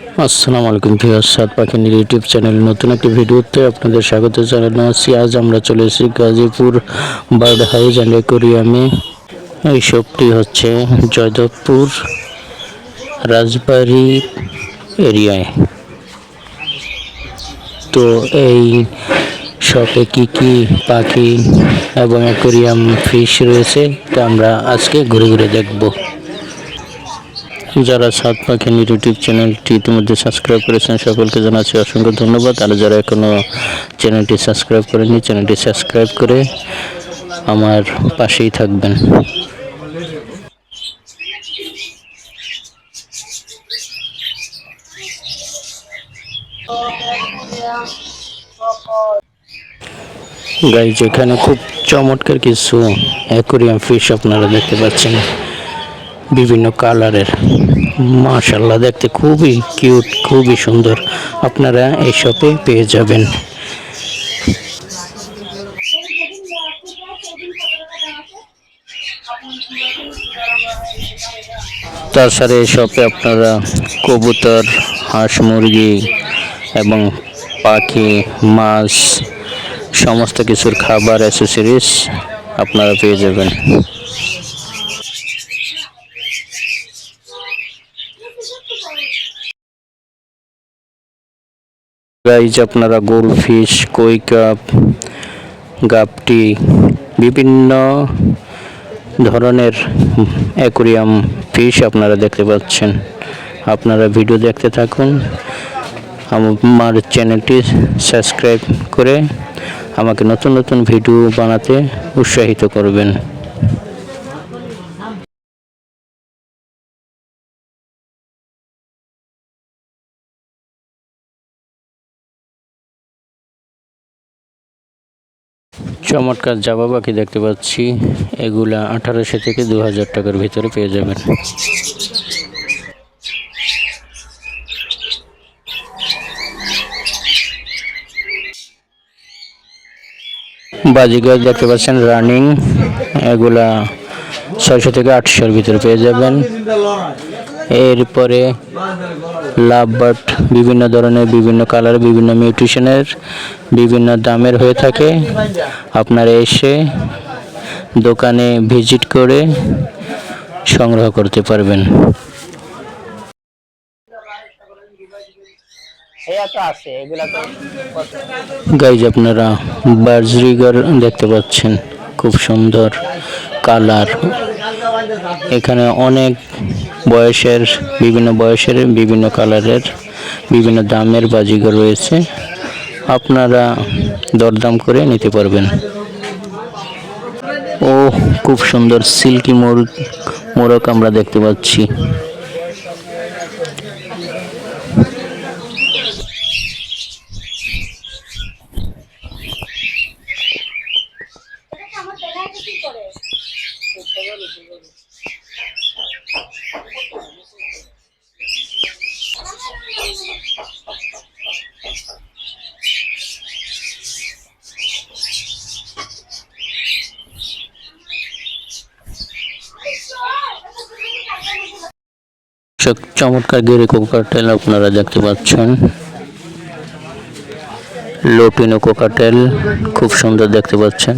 আসসালামু আলাইকুম ভিউয়ার্স, সাত পাখিনীর ইউটিউব চ্যানেল নতুন একটি ভিডিওতে আপনাদের স্বাগত জানানো আছি। আজ আমরা চলে এসেছি গাজীপুর বার্ড হাউস অ্যান্ড অ্যাকোরিয়ামে এই শপটি হচ্ছে জয়দেবপুর রাজবাড়ি এরিয়ায়। তো এই শপে কি কি পাখি এবং অ্যাকোরিয়াম ফিশ রয়েছে, তা আমরা আজকে ঘুরে ঘুরে দেখব। যারা সাত পাখিনীর ইউটিউব চ্যানেলটি ইতিমধ্যে সাবস্ক্রাইব করেছেন, সকলকে জানাচ্ছি অসংখ্য ধন্যবাদ। আর যারা এখনও চ্যানেলটি সাবস্ক্রাইব করেনি চ্যানেলটি সাবস্ক্রাইব করে আমার পাশেই থাকবেন। গাইজ এখানে খুব চমৎকার কিছু অ্যাকোরিয়াম ফিশ আপনারা দেখতে পাচ্ছেন। বিভিন্ন কালারের। মাশাল্লাহ দেখতে খুবই কিউট, খুবই সুন্দর। আপনারা এই শপে পেয়ে যাবেন। তাছাড়া এই শপে আপনারা কবুতর, হাঁস মুরগি এবং পাখি, মাছ, সমস্ত কিছুর খাবার অ্যাসেসরিজ আপনারা পেয়ে যাবেন। গাইজ আপনারা গোলফিশ কই কাপ গাপটি, বিভিন্ন ধরনের অ্যাকোরিয়াম ফিশ আপনারা দেখতে পাচ্ছেন। আপনারা ভিডিও দেখতে থাকুন। আমার চ্যানেলটি সাবস্ক্রাইব করে আমাকে নতুন নতুন ভিডিও বানাতে উৎসাহিত করবেন। চমৎকার জাবা পাখি দেখতে পাচ্ছি। এগুলা আঠারোশো থেকে দু হাজার টাকার ভিতরে পেয়ে যাবেন। বাজিগার দেখতে পাচ্ছেন রানিং। এগুলা ছয়শো থেকে আটশোর ভিতরে পেয়ে যাবেন। এরপরে লাভ বাট বিভিন্ন ধরনের বিভিন্ন কালার বিভিন্ন মিউটিশনের বিভিন্ন দামের হয়ে থাকে। আপনারা এসে দোকানে ভিজিট করে সংগ্রহ করতে পারবেন। গাইজ আপনারা বার্জরিগার দেখতে পাচ্ছেন খুব সুন্দর কালার এখানে অনেক বয়সের, বিভিন্ন বয়সের, বিভিন্ন কালারের, বিভিন্ন দামের বাজিগর রয়েছে। আপনারা দরদাম করে নিতে পারবেন। ও, খুব সুন্দর সিল্কি মোর মোরক আমরা দেখতে পাচ্ছি। চমৎকার গেরে কোকাটেল আপনারা দেখতে পাচ্ছেন। লোটিনো কোকাটেল খুব সুন্দর দেখতে পাচ্ছেন।